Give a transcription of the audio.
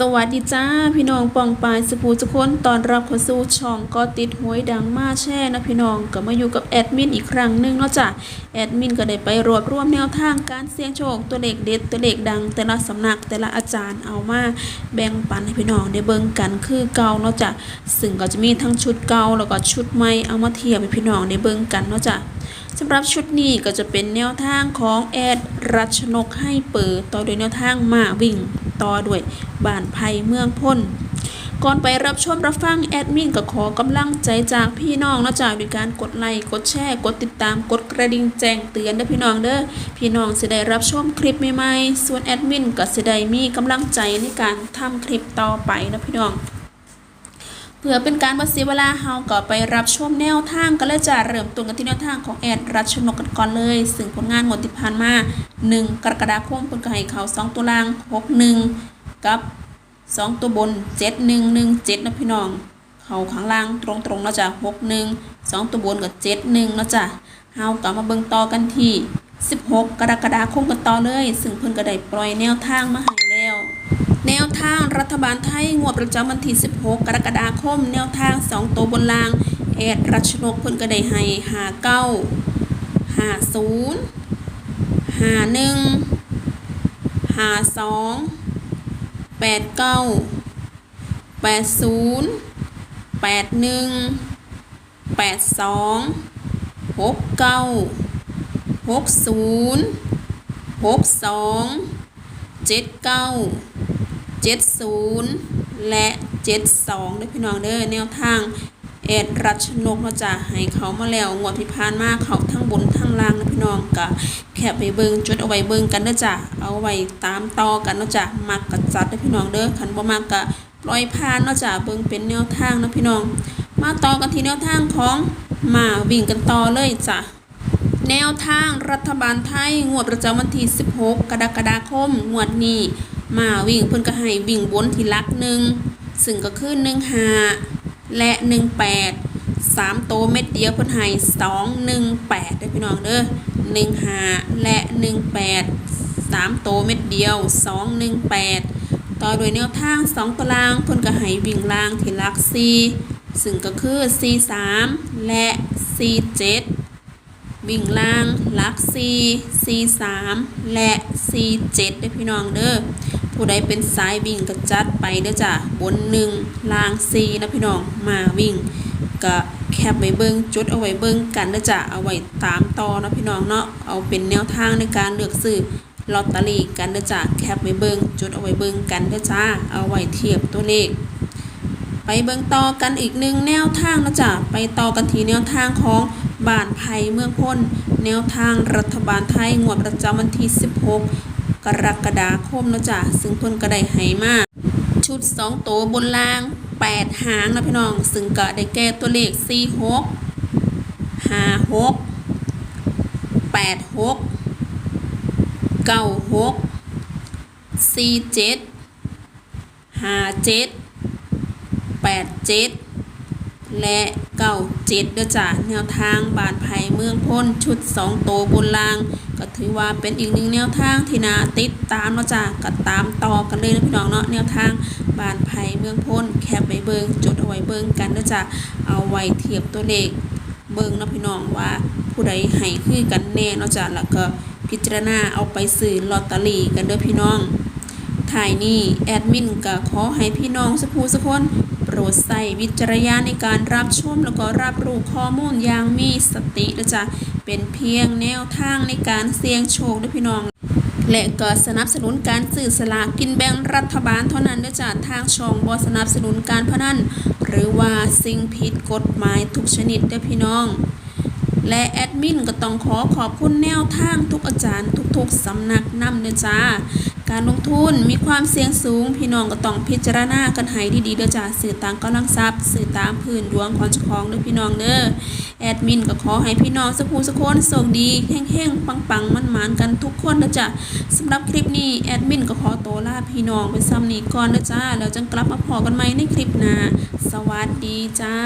สวัสดีจ้า พี่น้องปองปายสปูทุกคนตอนรับเข้าสู่ช่องก็ติดหวยดังมาแช่นะพี่น้องก็มาอยู่กับแอดมินอีกครั้งหนึ่งเนาะจ้ะแอดมินก็ได้ไปรวบรวมแนวทางการเสี่ยงโชคตัวเลขเด็ดตัวเลขดัง แต่ละสำนักแต่ละอาจารย์เอามาแบ่งปันให้พี่น้องได้เบิ่งกันคือเก่าเนาะจ้ะซึ่งก็จะมีทั้งชุดเก่าแล้วก็ชุดใหม่เอามาเทียบให้พี่น้องได้เบิ่งกันเนาะจ้ะสำหรับชุดนี้ก็จะเป็นแนวทางของแอดรัชนกให้เปิดต่อด้วยแนวทางมาวิ่ง ต่อด้วยบ้านภัยเมืองพ้นก่อนไปรับชมรับฟังแอดมินก็ขอกำลังใจจากพี่น้องนะจากด้วยการกดไลค์กดแชร์กดติดตามกดกระดิ่งแจ้งเตือนเด้อพี่น้องเด้อพี่น้องจะได้รับชมคลิปใหม่ๆส่วนแอดมินก็จะได้มีกำลังใจในการทำคลิปต่อไปนะพี่น้อง เพื่อเป็นการบ่เสียเวลาเฮาก็ไปรับชมแนวทางกันเลยจ้ะเริ่มต้นกันที่แนวทางของแอดรัชนกกันก่อนเลย ซึ่งผลงานงวดที่ผ่านมา 1 กรกฎาคมเพิ่นก็ให้เขา 2 ตัวล่าง 61 กับ 2 ตัวบน 7117นะพี่น้องเขาข้างล่างตรงๆเนาะจ้ะ61 2 ตัวบนกับ71เนาะจ้ะเฮาก็มาเบิ่งต่อกันที่ 16 กรกฎาคมกันต่อเลย ซึ่งเพิ่นก็ได้ปล่อยแนวทางมาให้ แนวทางรัฐบาลไทยงวดประจำวันที่ 16 กรกฎาคม แนวทาง 2 ตัวบนรางแอดรัชนกเพิ่นก็ได้ให้หาเก้าหาศูนย์หาหนึ่งหาสองแปดเก้าแปดศูนย์แปดหนึ่งแปดสองหกเก้าหกศูนย์หกสองเจ็ดเก้า 70 และ 72เด้อพี่น้องเด้อแนวทางแอดรัชนกเนาจะให้เขามาแล้วงวดที่ผ่านมาเขาทั้งบนทั้งล่างนะพี่น้องก็แคบไปเบิงจุดเอาไว้เบิงกันเด้อจ้ะเอาไว้ตามต่อกันเนาะจ้ะมักกะจัดเด้อพี่น้องเด้อคันบ่มักกะปล่อยผ่านเนาะจ้ะเบิงเป็นแนวทางนะพี่น้อง มาต่อกันที่แนวทางของมาวิ่งกันต่อเลยจ้ะแนวทางรัฐบาลไทยงวดประจำวันที่ 16 กรกฎาคมงวดนี้ มาวิ่งเพิ่นก็ให้วิ่งบนที่ลักหนึ่งซึ่งก็คือ1 5และ18 3โตเม็ดเดียวเพิ่นให้2 1 8เด้พี่น้องเด้อ1 5และ18 3โตเม็ดเดียว2 1 8ต่อด้วยแนวทาง2ตารางเพิ่นก็ให้วิ่งล่างที่ลัก4ซึ่งก็คือ4 3และ4 7วิ่งล่างลัก4 4 3และ4 7ด้วยพี่น้องเด้อ ผู้ใดเป็นสายวิ่งก็จัดไปเด้อจ้ะบน1ล่าง4นะพี่น้องมาวิ่งก็แคปไว้เบิ่งจุดเอาไว้เบิ่งกันเด้อจ้ะเอาไว้ตามต่อนะพี่น้องเนาะเอาเป็นแนวทางในการเลือกซื้อลอตเตอรี่กันเด้อจ้ะแคปไว้เบิ่งจุดเอาไว้เบิ่งกันเด้อจ้าเอาไว้เทียบตัวเลข ไปเบิ่งต่อกันอีกหนึ่งแนวทางนะจ๊ะไปต่อกันที่แนวทางของบ้านไผ่เมืองพ้นแนวทางรัฐบาลไทยงวดประจำวันที่ 16 กรกฎาคมเนาะจ๊ะซึ่งเพิ่นก็ได้ให้มาชุด2ตัวบนล่าง 8 หางนะพี่น้อง ซึ่งก็ได้แก่ตัวเลข 46 56 86 96 47 57แปดเจ็ด และเก้าเจ็ดเด้อจ้ะแนวทางบานไผ่เมืองพ้นชุดสองโตบนลาง ก็ถือว่าเป็นอีกหนึ่งแนวทางที่นาติดตามเนาะจ้ะก็ตามต่อกันเลยนะพี่น้องเนาะแนวทางบานไผ่เมืองพ้นแคปไปเบิงจดเอาไว้เบิงกันเด้อจ้ะเอาไว้เทียบตัวเลขเบิงเนาะพี่น้องว่าผู้ใดให้คือกันแน่เนาะจ้ะแล้วก็พิจารณาเอาไปซื้อลอตเตอรี่กันเด้อพี่น้อง ถ่ายนี่แอดมินก็ขอให้พี่น้องสักผู้สักคนโปรดใส่วิจารณญาณในการรับชมแล้วก็รับรู้ข้อมูลอย่างมีสตินะจ๊ะเป็นเพียงแนวทางในการเสี่ยงโชคด้วยพี่น้อง และก็สนับสนุนการซื้อสลากกินแบ่งรัฐบาลเท่านั้นนะจ๊ะทางช่องบสนับสนุนการพนันหรือว่าสิ่งผิดกฎหมายทุกชนิดด้อพี่น้องและแอดมินก็ต้องขอขอบคุณแนวทางทุกอาจารย์ทุกๆสำนักนำเด้อจ้า การลงทุนมีความเสี่ยงสูง พี่น้องก็ต้องพิจารณากันให้ดีๆเด้อจ้าสื่อตามกำลังทรัพย์สื่อตามพื้นดวงของเจ้าของเด้อพี่น้องเด้อแอดมินก็ขอให้พี่น้องสักผู้สักคนโชคดีแห้งๆปังๆมันๆกันทุกคนเด้อจ้าสำหรับคลิปนี้แอดมินก็ขอตัวลาพี่น้องไปซ้ำนี้ก่อนเด้อจ้าแล้วจังกลับมาพอกันใหม่ในคลิปหน้าสวัสดีจ้า